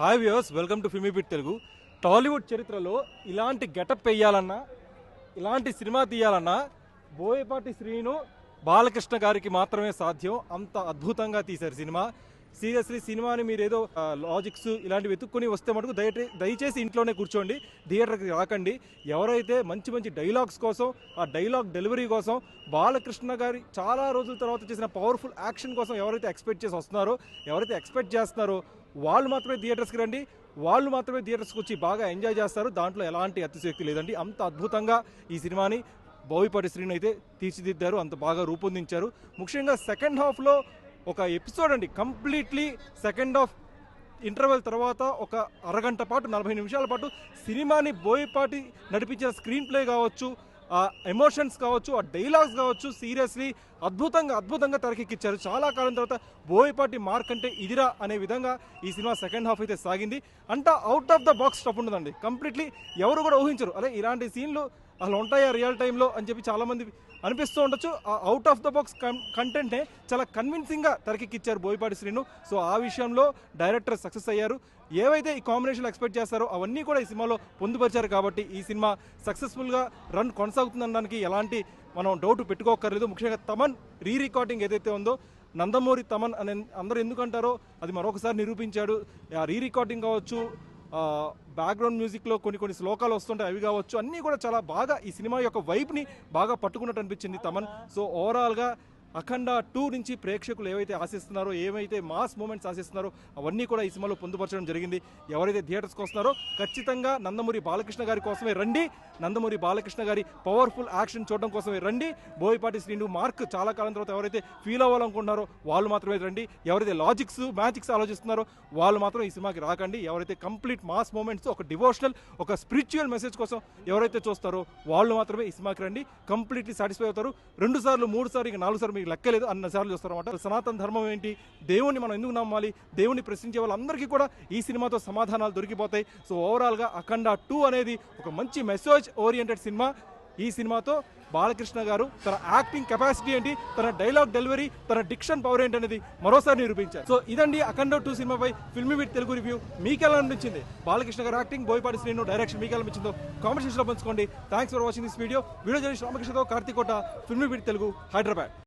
Hi viewers welcome to Filmy Telugu Tollywood చరిత్రలో ఇలాంటి getup వేయాలన్నా ఇలాంటి సినిమా తీయాలన్నా బోయపాటి శ్రీను బాలకృష్ణ గారికి మాత్రమే సాధ్యం. అంత అద్భుతంగా తీశారు సినిమా. సీరియస్లీ సినిమాని మీరు ఏదో లాజిక్స్ ఇలాంటివి వెతుక్కుని వస్తే మటుకు దయటే దయచేసి ఇంట్లోనే కూర్చోండి థియేటర్కి రాకండి. ఎవరైతే మంచి మంచి డైలాగ్స్ కోసం ఆ డైలాగ్ డెలివరీ కోసం బాలకృష్ణ గారి చాలా రోజుల తర్వాత చేసిన పవర్ఫుల్ యాక్షన్ కోసం ఎవరైతే ఎక్స్పెక్ట్ చేసి వస్తున్నారో ఎవరైతే ఎక్స్పెక్ట్ చేస్తున్నారో వాళ్ళు మాత్రమే థియేటర్స్కి రండి. వాళ్ళు మాత్రమే థియేటర్స్కి వచ్చి బాగా ఎంజాయ్ చేస్తారు. దాంట్లో ఎలాంటి అతిశక్తి లేదండి. అంత అద్భుతంగా ఈ సినిమాని బోయపాటి శ్రీని అయితే తీర్చిదిద్దారు. అంత బాగా రూపొందించారు. ముఖ్యంగా సెకండ్ హాఫ్లో ఒక ఎపిసోడ్ అండి. కంప్లీట్లీ సెకండ్ హాఫ్ ఇంటర్వెల్ తర్వాత ఒక అరగంట పాటు నలభై నిమిషాల పాటు సినిమాని బోయపాటి నడిపించిన స్క్రీన్ ప్లే కావచ్చు ఆ ఎమోషన్స్ కావచ్చు ఆ డైలాగ్స్ కావచ్చు సీరియస్లీ అద్భుతంగా అద్భుతంగా తెరకెక్కించారు చాలా కాలం తర్వాత బోయపాటి మార్క్ అంటే ఇదిరా అనే విధంగా ఈ సినిమా సెకండ్ హాఫ్ అయితే సాగింది. అంతా out of the box stuff ఉండదండి కంప్లీట్లీ ఎవరు కూడా ఊహించరు. అదే ఇలాంటి సీన్లు అసలు ఉంటాయా రియల్ టైంలో అని చెప్పి చాలామంది అనిపిస్తూ ఉండొచ్చు. ఆ అవుట్ ఆఫ్ ద బాక్స్ కంటెంట్నే చాలా కన్విన్సింగ్గా తెరకెక్కిచ్చారు బోయపాటి శ్రీను. సో ఆ విషయంలో డైరెక్టర్ సక్సెస్ అయ్యారు. ఏవైతే ఈ కాంబినేషన్ ఎక్స్పెక్ట్ చేస్తారో అవన్నీ కూడా ఈ సినిమాలో పొందుపరిచారు కాబట్టి ఈ సినిమా సక్సెస్ఫుల్గా రన్ కొనసాగుతుందనడానికి ఎలాంటి మనం డౌట్ పెట్టుకోకర్లేదు ముఖ్యంగా తమన్ రీ రికార్డింగ్ ఏదైతే ఉందో నందమూరి తమన్ అని అందరూ ఎందుకంటారో అది మరొకసారి నిరూపించాడు. ఆ రీ రికార్డింగ్ కావచ్చు బ్యాక్గ్రౌండ్ మ్యూజిక్లో కొన్ని కొన్ని శ్లోకాలు వస్తుంటాయి అవి కావచ్చు. అన్నీ కూడా చాలా బాగా ఈ సినిమా యొక్క వైబ్ని బాగా పట్టుకున్నట్టు అనిపించింది తమన్. సో ఓవరాల్గా అఖండ టూ నుంచి ప్రేక్షకులు ఏవైతే ఆశిస్తున్నారో ఏవైతే మాస్ మూమెంట్స్ ఆశిస్తున్నారో అవన్నీ కూడా ఈ సినిమాలో పొందుపరచడం జరిగింది. ఎవరైతే థియేటర్స్కి వస్తున్నారో ఖచ్చితంగా నందమూరి బాలకృష్ణ గారి కోసమే రండి. నందమూరి బాలకృష్ణ గారి పవర్ఫుల్ యాక్షన్ చూడడం కోసమే రండి. బోయపాటి శ్రీను మార్క్ చాలా కాలం తర్వాత ఎవరైతే ఫీల్ అవ్వాలనుకుంటున్నారో వాళ్ళు మాత్రమే రండి. ఎవరైతే లాజిక్స్ మ్యాజిక్స్ ఆలోచిస్తున్నారో వాళ్ళు మాత్రం ఈ సినిమాకి రాకండి. ఎవరైతే కంప్లీట్ మాస్ మూమెంట్స్ ఒక డివోషనల్ ఒక స్పిరిచువల్ మెసేజ్ కోసం ఎవరైతే చూస్తారో వాళ్ళు మాత్రమే ఈ సినిమాకి రండి. కంప్లీట్లీ సాటిస్ఫై అవుతారు. రెండు సార్లు మూడు సార్లు ఇక నాలుగు సార్లు మీకు లెక్కలేదు అన్న సార్లు చూస్తారన్నమాట సనాతన ధర్మం ఏంటి? దేవుణ్ణి మనం ఎందుకు నమ్మాలి? దేవుణ్ణి ప్రశ్నించే వాళ్ళందరికీ కూడా ఈ సినిమాతో సమాధానాలు దొరికిపోతాయి. సో ఓవరాల్గా అఖండ టూ అనేది ఒక మంచి మెసేజ్ ఓరియంటెడ్ సినిమా. ఈ సినిమాతో బాలకృష్ణ గారు తన యాక్టింగ్ కెపాసిటీ ఏంటి? తన డైలాగ్ డెలివరీ తన డిక్షన్ పవర్ ఏంటి అనేది మరోసారి నిరూపించారు. సో ఇదండి అఖండ టూ సినిమాపై ఫిల్మీ విత్ తెలుగు రివ్యూ. మీకు ఎలా అనిపించింది? బాలకృష్ణ గారు యాక్టింగ్ బోయపాటి శ్రీను డైరెక్షన్ మీకు ఎలా అనిపించిందో కామెంట్ సెక్షన్లో పంచుకోండి. Thanks for watching this video video journalist రామకృష్ణతో కార్తీకోట ఫిల్మీ విత్ తెలుగు హైదరాబాద్.